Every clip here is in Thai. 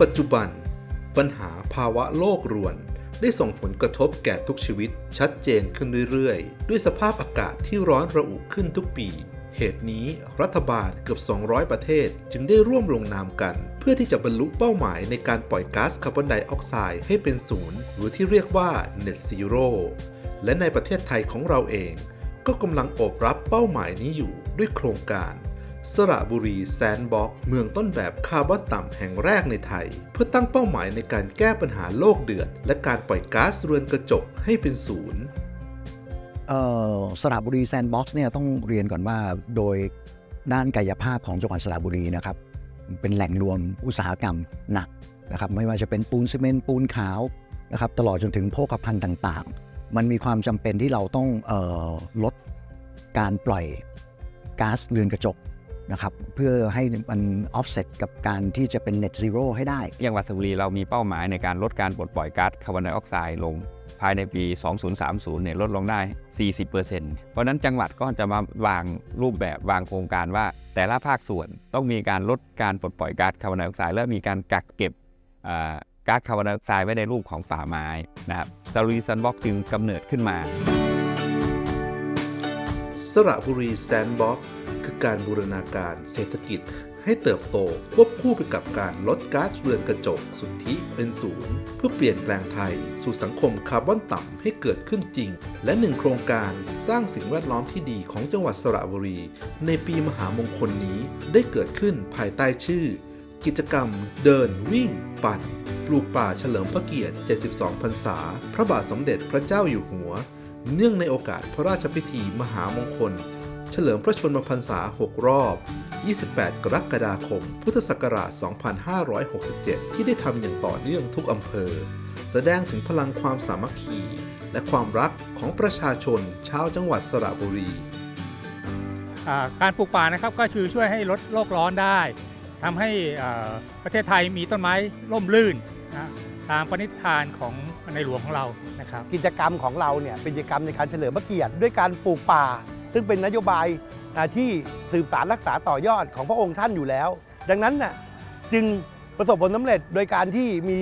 ปัจจุบัน ปัญหาภาวะโลกรวน ได้ส่งผลกระทบแก่ทุกชีวิตชัดเจนขึ้นเรื่อยๆ ด้วยสภาพอากาศที่ร้อนระอุขึ้นทุกปี เหตุนี้รัฐบาลเกือบ 200 ประเทศจึงได้ร่วมลงนามกัน เพื่อที่จะบรรลุเป้าหมายในการปล่อยก๊าซคาร์บอนไดออกไซด์ให้เป็นศูนย์ หรือที่เรียกว่า Net Zero และในประเทศไทยของเราเอง ก็กำลังโอบรับเป้าหมายนี้อยู่ด้วยโครงการ สระบุรีแซนบ็อกเมืองต้นแบบคาร์บอนต่ำแห่งแรกในไทย เพื่อตั้งเป้าหมายในการแก้ปัญหาโลกเดือด และการปล่อยก๊าซเรือนกระจกให้เป็นศูนย์สระบุรีแซนบ็อกซ์เนี่ยต้องเรียนก่อนว่าโดยด้านกายภาพของจังหวัดสระบุรีนะครับ เป็นแหล่งรวมอุตสาหกรรมหนักนะครับไม่ว่าจะเป็นปูนซีเมนต์ปูนขาวนะครับตลอดจนถึงโภคภัณฑ์ต่างๆ มันมีความจำเป็นที่เราต้องออลดการปล่อยก๊าซเรือนกระจก นะครับเพื่อให้มัน offset กับการที่จะเป็น net zero ให้ได้ อย่างวัดสบุรีเรามีเป้าหมายในการลดการปลดปล่อยก๊าซคาร์บอนไดออกไซด์ลง ภายในปี 2030 เนี่ยลดลงได้ 40%เพราะฉะนั้นจังหวัดก็จะมาวางรูปแบบวางโครงการว่า แต่ละภาคส่วนต้องมีการลดการปลดปล่อยก๊าซคาร์บอนไดออกไซด์และมีการกักเก็บก๊าซคาร์บอนไดออกไซด์ไว้ในรูปของป่าไม้นะครับซาลูรีซันบ็อกจึงกำเนิดขึ้นมา สระบุรีแซนด์บ็อกซ์ คือการบูรณาการเศรษฐกิจให้เติบโตควบคู่ไปกับการลดก๊าซเรือนกระจกสุทธิเป็นศูนย์เพื่อเปลี่ยนแปลงไทย สู่สังคมคาร์บอนต่ำให้เกิดขึ้นจริง และหนึ่งโครงการสร้างสิ่งแวดล้อมที่ดีของจังหวัดสระบุรี ในปีมหามงคลนี้ได้เกิดขึ้นภายใต้ชื่อ กิจกรรม เดินวิ่ง ปั่น ปลูกป่าเฉลิมพระเกียรติ 72 พรรษา พระบาทสมเด็จพระเจ้าอยู่หัว เนื่องในโอกาสพระราชพิธีมหามงคล เฉลิมพระชนมพรรษา 6 รอบ 28 กรกฎาคม พุทธศักราช 2567 ที่ได้ทำอย่างต่อเนื่องทุกอำเภอ แสดงถึงพลังความสามัคคี และความรักของประชาชนชาวจังหวัดสระบุรีอ่าการปลูกป่านะครับก็คือช่วยให้ลดโลกร้อนได้ทำให้อ่าประเทศไทยมีต้นไม้ร่มรื่นนะตามปณิธานของในหลวงของเรานะครับ กิจกรรมของเราเนี่ยเป็นกิจกรรมในการเฉลิมพระเกียรติด้วยการปลูกป่า ซึ่งเป็นนโยบายที่สืบสารรักษาต่อยอดของพระองค์ท่านอยู่แล้ว ดังนั้นน่ะจึงประสบผลสำเร็จโดยการที่มี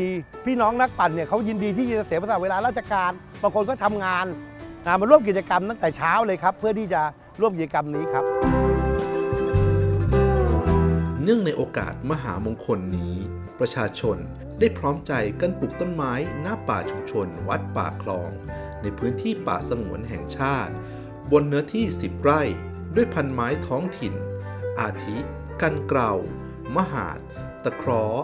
พี่น้องนักปั่นเนี่ยเขายินดีที่จะเสียเวลาเวลาราชการบางคนก็ทำงานมาร่วมกิจกรรมตั้งแต่เช้าเลยครับ เพื่อที่จะร่วมกิจกรรมนี้ครับ เนื่องในโอกาสมหามงคลนี้ ประชาชนได้พร้อมใจกันปลูกต้นไม้หน้าป่าชุมชน วัดป่าคลอง ในพื้นที่ป่าสงวนแห่งชาติ บนเนื้อที่ 10 ไร่ ด้วยพันไม้ท้องถิ่น อาทิ กันเกลามหาด ตะเคราะห์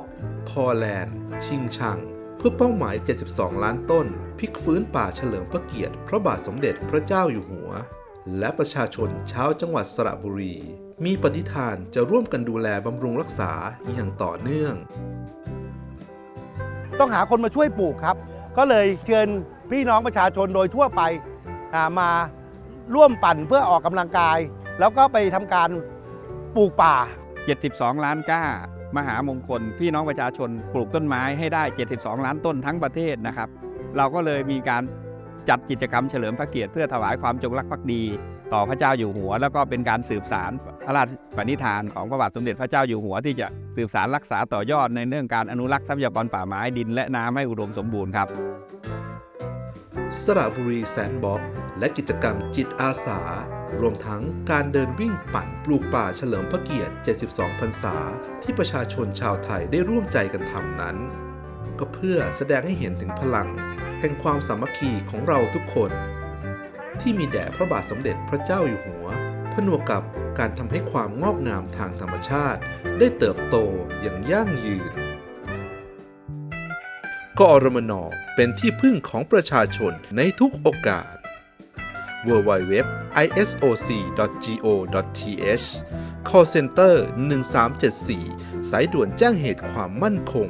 คอแลนด์ ชิงชัง เพื่อเป้าหมาย 72 ล้านต้น พลิกฟื้นป่าเฉลิมพระเกียรติ พระบาทสมเด็จพระเจ้าอยู่หัว และประชาชนชาวจังหวัดสระบุรี มีปฏิฐานจะร่วมกันดูแลบำรุงรักษาอย่างต่อเนื่อง ต้องหาคนมาช่วยปลูกครับ ก็เลยเชิญพี่น้องประชาชนโดยทั่วไปอ่ามา ร่วมปั่นเพื่อออกกำลังกาย แล้วก็ไปทำการปลูกป่า 72 ล้านก้า มหามงคล พี่น้องประชาชนปลูกต้นไม้ให้ได้ 72 ล้านต้นทั้งประเทศนะครับ เราก็เลยมีการจัดกิจกรรมเฉลิมพระเกียรติเพื่อถวายความจงรักภักดี ต่อพระเจ้าอยู่หัว แล้วก็เป็นการสืบสารพระราชปณิธานของพระบาทสมเด็จพระเจ้าอยู่หัว ที่จะสืบสารรักษาต่อยอดในเรื่องการอนุรักษ์ทรัพยากรป่าไม้ดินและน้ำให้อุดมสมบูรณ์ครับ สระบุรีแซนบ็อกและกิจกรรมจิตอาสา รวมทั้งการเดินวิ่งปั่นปลูกป่าเฉลิมพระเกียรติ 72 พรรษา ที่ประชาชนชาวไทยได้ร่วมใจกันทำนั้น ก็เพื่อแสดงให้เห็นถึงพลัง แห่งความสามัคคีของเราทุกคน ที่มีแด่พระบาทสมเด็จพระเจ้าอยู่หัวผนวกกับการทำให้ความงอกงามทางธรรมชาติ ได้เติบโตอย่างยั่งยืน กอรมนเป็นที่พึ่งของประชาชนในทุกโอกาส www isoc.go.th call center 1374 สายด่วนแจ้งเหตุความมั่นคง